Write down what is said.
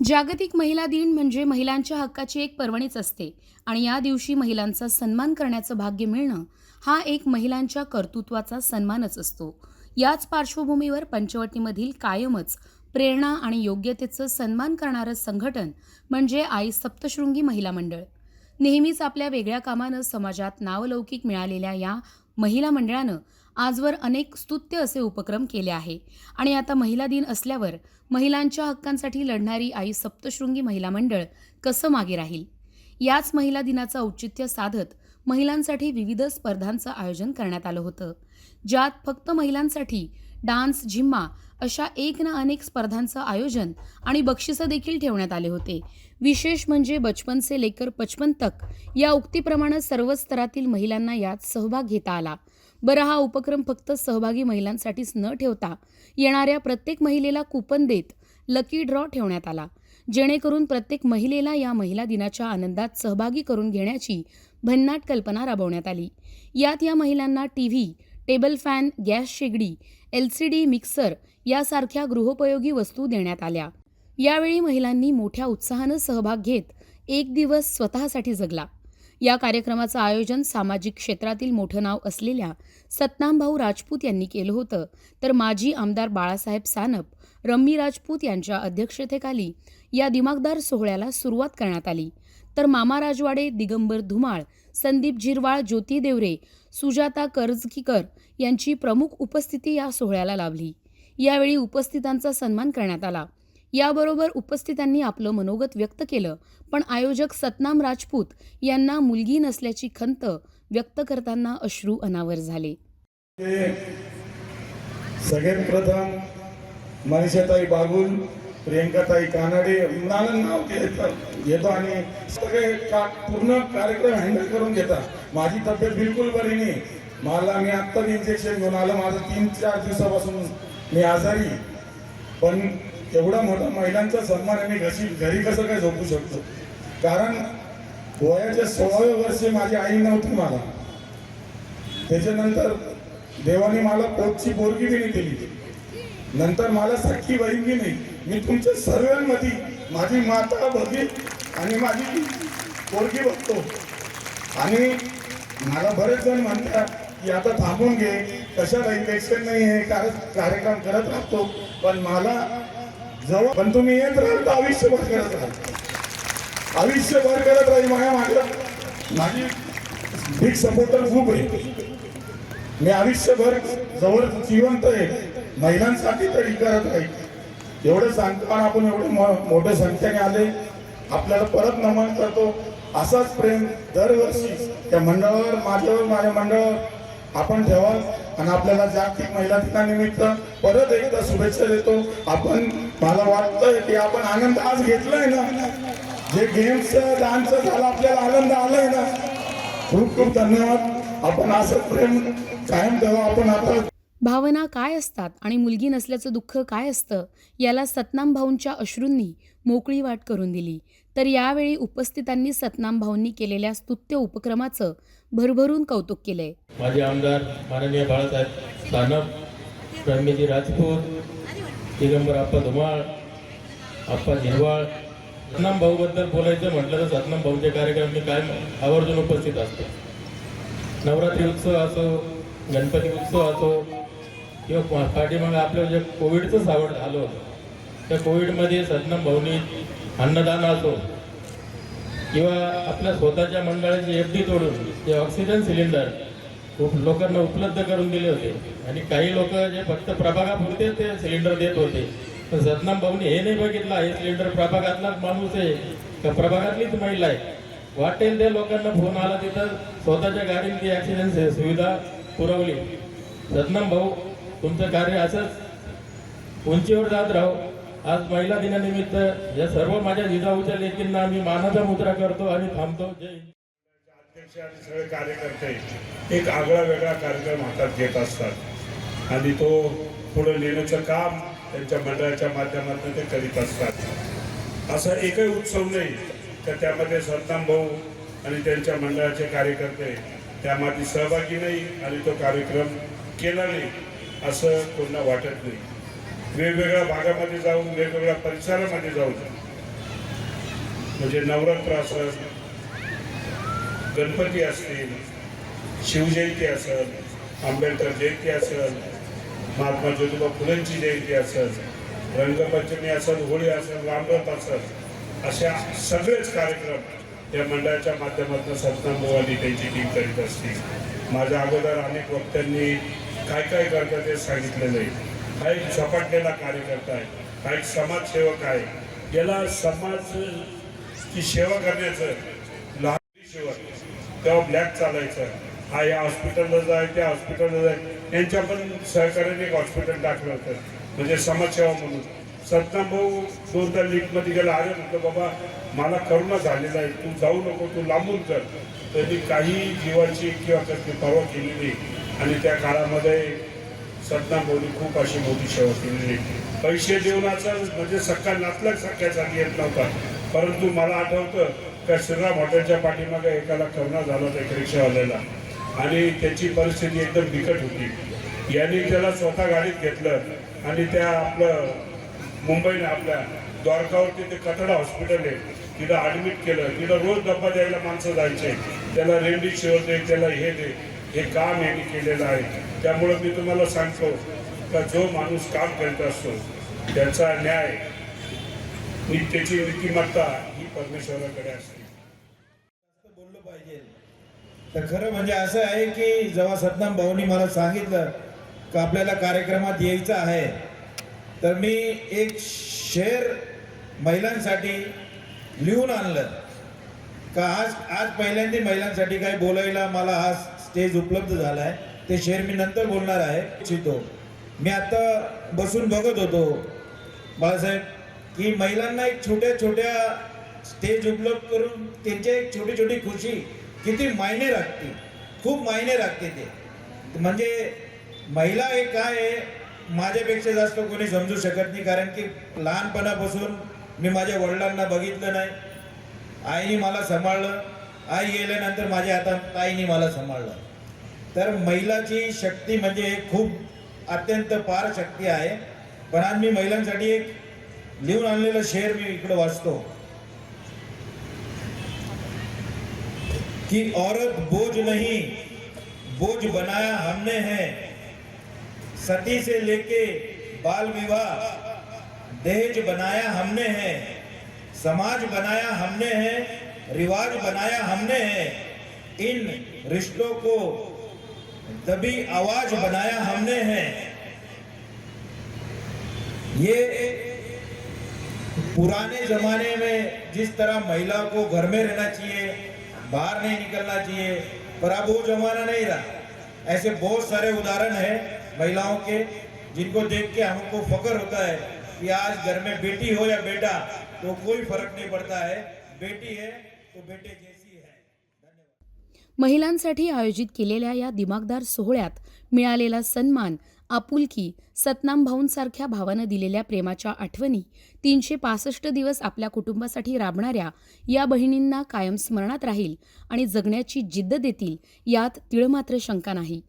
जागतिक महिला दिन म्हणजे महिलांच्या हक्काची एक पर्वणीच असते आणि या दिवशी महिलांचा सन्मान करण्याचं भाग्य मिळणं हा एक महिलांच्या कर्तृत्वाचा सन्मानच असतो. याच पार्श्वभूमीवर पंचवटीमधील कायमच प्रेरणा आणि योग्यतेचं सन्मान करणारं संघटन म्हणजे आई सप्तशृंगी महिला मंडळ. नेहमीच आपल्या वेगळ्या कामानं समाजात नावलौकिक मिळालेल्या या महिला मंडळानं आजवर अनेक स्तुत्य असे उपक्रम केले आहे. आणि आता महिला दिन असल्यावर महिलांच्या हक्कांसाठी लढणारी आई सप्तशृंगी महिला मंडळ कसं मागे राहील? याच महिला दिनाचं औचित्य साधत महिलांसाठी विविध स्पर्धांचं आयोजन करण्यात आलं होतं. ज्यात फक्त महिलांसाठी डान्स झिम्मा अशा एक ना अनेक स्पर्धांचं आयोजन आणि बक्षिसं देखील ठेवण्यात आले होते. विशेष म्हणजे बचपन से लेकर पचपन तक या उक्तीप्रमाणे सर्व स्तरातील महिलांना यात सहभाग घेता आला. बरं हा उपक्रम फक्त सहभागी महिलांसाठीच न ठेवता येणाऱ्या प्रत्येक महिलेला कुपन देत लकी ड्रॉ ठेवण्यात आला. जेणेकरून प्रत्येक महिलेला या महिला दिनाच्या आनंदात सहभागी करून घेण्याची भन्नाट कल्पना राबवण्यात आली. यात या महिलांना T V table fan gas शेगडी एल सी डी मिक्सर यासारख्या गृहोपयोगी वस्तू देण्यात आल्या. यावेळी महिलांनी मोठ्या उत्साहानं सहभाग घेत एक दिवस स्वतःसाठी जगला. या कार्यक्रमाचं आयोजन सामाजिक क्षेत्रातील मोठं नाव असलेल्या सतनामभाऊ राजपूत यांनी केलं होतं. तर माजी आमदार बाळासाहेब सानप रम्मी राजपूत यांच्या अध्यक्षतेखाली या दिमागदार सोहळ्याला सुरुवात करण्यात आली. तर मामा राजवाडे दिगंबर धुमाळ संदीप झिरवाळ ज्योती देवरे सुजाता कर्जकीकर यांची प्रमुख उपस्थिती या सोहळ्याला लाभली. यावेळी उपस्थितांचा सन्मान करण्यात आला. याबरोबर उपस्थितांनी आपलं मनोगत व्यक्त केलं. पण आयोजक सतनाम राजपूत यांना मुलगी नसल्याची खंत व्यक्त करताना अश्रू अनावर झाले. सगळ्यात प्रथम मनीषाताई बागुल प्रियंकाताई कानडे मला नाव घेतो आणि सगळे का पूर्ण कार्यक्रम हँडल करून घेतात. माझी तब्येत बिलकुल बरी नाही. मला मी आत्ताच इंजेक्शन घेऊन आलं. माझं तीन चार दिवसापासून मी आजारी पण एवढा मोठा महिलांचा सन्मान आम्ही घशी घरी कसं काय झोपू शकतो? कारण वयाच्या सोळाव्या वर्षी माझी आई नव्हती मला. त्याच्यानंतर देवाने मला पोटची बोरगी बी नाही दिली. नंतर मला सख्खी बहीण बी नाही. मी तुमच्या सर्वांमध्ये माझी माता बघी आणि माझी पोरगी बघतो. आणि मला बरेच जण म्हणतात की आता थांबून घे. कशाला इन्फेक्शन नाही आहे कार्यक्रम करत राहतो. पण मला जवळ. पण तुम्ही येत राहाल तर आयुष्यभर करत राहाल आयुष्यभर करत राहील माझ्या माझ्या माझी बिग सपोर्टर खूप आहे. मी आयुष्यभर जवळ जिवंत आहे. महिलांसाठी तरी करत राहील एवढं सांगतो आणि आपण एवढे मो- मोठ्या संख्येने आले. आपल्याला परत नमन करतो. असाच प्रेम दरवर्षी त्या मंडळावर माझ्यावर माझ्या मंडळावर आपण ठेवा आणि आपल्याला जागतिक महिला दिनानिमित्त परत एकदा शुभेच्छा देतो. आपण मला वाटतंय की आपण आनंद आज घेतलाय ना. जे गेम्स डान्स झाला आपल्याला आनंद आलाय ना. खूप खूप धन्यवाद. आपण असं प्रेम कायम ठेवा आपण आता भावना काय असतात आणि मुलगी नसल्याचं दुःख काय असतं याला सतनाम भाऊंच्या अश्रूंनी मोकळी वाट करून दिली. तर यावेळी उपस्थितांनी सतनाम भाऊंनी केलेल्या स्तुत्य उपक्रमाचं भरभरून कौतुक केलंय. माझे आमदार माननीय बाळासाहेब सानप रम्यजी राजपूत दिगंबर आप्पा धुमाळ आप्पा झिरवाळ. सतनाम भाऊबद्दल बोलायचं म्हटलं तर सतनाम भाऊचे कार्यक्रम मी काय आवर्जून उपस्थित असतो. नवरात्री उत्सव असो गणपती उत्सव असो किंवा पाठीमागं आपलं जे कोविडचं सावड झालं होतं त्या कोविडमध्ये सतनाम भाऊनी अन्नदान असो किंवा आपल्या स्वतःच्या मंडळाची एफ डी तोडून ते ऑक्सिजन सिलेंडर लोकांना उपलब्ध करून दिले होते. आणि काही लोक जे फक्त प्रभागापुरते ते सिलेंडर देत होते. पण सतनाम भाऊनी हे नाही बघितलं हे सिलेंडर प्रभागातला माणूस आहे. का प्रभागातलीच महिला आहे. वाटेल त्या लोकांना फोन आला तिथं स्वतःच्या गाडीने ती ॲक्सिडेंट सुविधा पुरवली. सतनाम भाऊ तुमचं कार्य असंच. उंचीवर जात राहू. आज महिला दिनानिमित्त या सर्व माझ्या जिजाऊच्या लेकींना आम्ही मानाचा मुद्रा करतो आणि थांबतो. जय अध्यक्ष आणि सगळे कार्यकर्ते एक आगळा वेगळा कार्यक्रम हातात घेत असतात. आणि तो पुढे नेण्याचं काम त्यांच्या मंडळाच्या माध्यमातून ते करीत असतात. असा एकही उत्सव नाही तर त्यामध्ये सतनाम भाऊ आणि त्यांच्या मंडळाचे कार्यकर्ते त्यामध्ये सहभागी नाही आणि तो कार्यक्रम केला नाही असं कोणाला वाटत नाही. वेगवेगळ्या भागामध्ये जाऊन वेगवेगळ्या परिसरामध्ये जाऊन. म्हणजे नवरात्र असं गणपती असतील शिवजयंती असेल आंबेडकर जयंती असेल महात्मा ज्योतिबा फुलेंची जयंती असेल रंगपंचमी असेल होळी असेल रामरथ असेल अशा सगळेच कार्यक्रम या मंडळाच्या माध्यमातून सत्नामोवाली त्यांची टीम करीत असते माझ्या अगोदर अनेक वक्त्यांनी काय काय करतात ते सांगितलेलं आहे. हा एक झपाटलेला कार्यकर्ता आहे. हा एक समाजसेवक आहे. याला समाज ची सेवा करण्याचं तेव्हा ब्लॅक चालायचं हा या हॉस्पिटलला जाय त्या हॉस्पिटलला जाय. यांच्या पण सहकार्याने एक हॉस्पिटल टाकलं होतं. म्हणजे समाजसेवा म्हणून. सतनाम भाऊ दोन तर लीगमध्ये गेला. अरे म्हटलं बाबा मला करोना झालेला आहे. तू जाऊ नको तू लांबून कर त्यांनी काही जीवाची किंवा कसली पर्वा केली नाही. आणि त्या काळामध्ये सतनाम भाऊनी खूप अशी मोठी सेवा केलेली आहे पैसे देऊनाचा म्हणजे सख्खा नातला सख्यासाठी येत नव्हता. परंतु मला आठवतं त्या श्रीराम हॉटेलच्या पाठीमागे एकाला करोना झाला होता एक रिक्षावाल्याला. आणि त्याची परिस्थिती एकदम बिकट होती. यांनी त्याला स्वतः गाडीत घेतलं आणि त्या आपलं मुंबईला आपल्या द्वारकावरती ते कटडा हॉस्पिटल आहे. तिथं ॲडमिट केलं. तिथं रोज डब्बा द्यायला माणसं जायचे. त्याला रेमडिसिवर दे त्याला हे दे हे काम यांनी केलेलं आहे. त्यामुळं मी तुम्हाला सांगतो का जो माणूस काम करीत असतो त्याचा न्याय त्याची नीतिमत्ता ही परमेश्वराकडे असते. तर खरं म्हणजे असं आहे की जेव्हा सतनाम भाऊनी मला सांगितलं का आपल्याला कार्यक्रमात यायचं आहे तर मी एक शेर महिलांसाठी लिहून आणलं. का आज आज पहिल्यांदा महिलांसाठी काय बोलायला मला हा स्टेज उपलब्ध झाला आहे ते शेर मी नंतर बोलणार आहे इच्छितो. मी आता बसून बघत होतो बाळासाहेब की महिलांना एक छोट्या छोट्या स्टेज उपलब्ध करून त्यांची एक छोटी छोटी खुशी किती मायने राखते खूप मायने राखते ते. म्हणजे महिला हे काय आहे? माझ्यापेक्षा जास्त कोणी समजू शकत नाही कारण की लहानपणापासून मी माझ्या वडिलांना बघितलं नाही. आईने मला सांभाळलं. आई गेल्यानंतर माझ्या हातात ताईने मला सांभाळलं. तर महिलाची शक्ती म्हणजे खूप अत्यंत पार शक्ती आहे. पण आज मी महिलांसाठी एक लिहून आणलेलं शेर मी इकडं वाचतो. कि औरत बोझ नहीं, बोझ बनाया हमने है। सती से लेके बाल विवाह दहेज बनाया हमने है, समाज बनाया हमने है, रिवाज बनाया हमने है, इन रिश्तों को दबी आवाज़ बनाया हमने है। ये पुराने जमाने में जिस तरह महिला को घर में रहना चाहिए बाहर नहीं निकलना चाहिए, पर अब वो जमाना नहीं रहा। ऐसे बहुत सारे उदाहरण है महिलाओं के, जिनको देख के हमको फख्र होता है कि आज घर में बेटी हो या बेटा तो कोई फ़र्क नहीं पड़ता है। बेटी है तो बेटे महिलांसाठी आयोजित केलेल्या या दिमागदार सोहळ्यात मिळालेला सन्मान आपुलकी सतनाम भाऊंसारख्या भावानं दिलेल्या प्रेमाच्या आठवणी तीनशे पासष्ट दिवस आपल्या कुटुंबासाठी राबणाऱ्या या बहिणींना कायम स्मरणात राहील आणि जगण्याची जिद्द देतील यात तिळमात्र शंका नाही.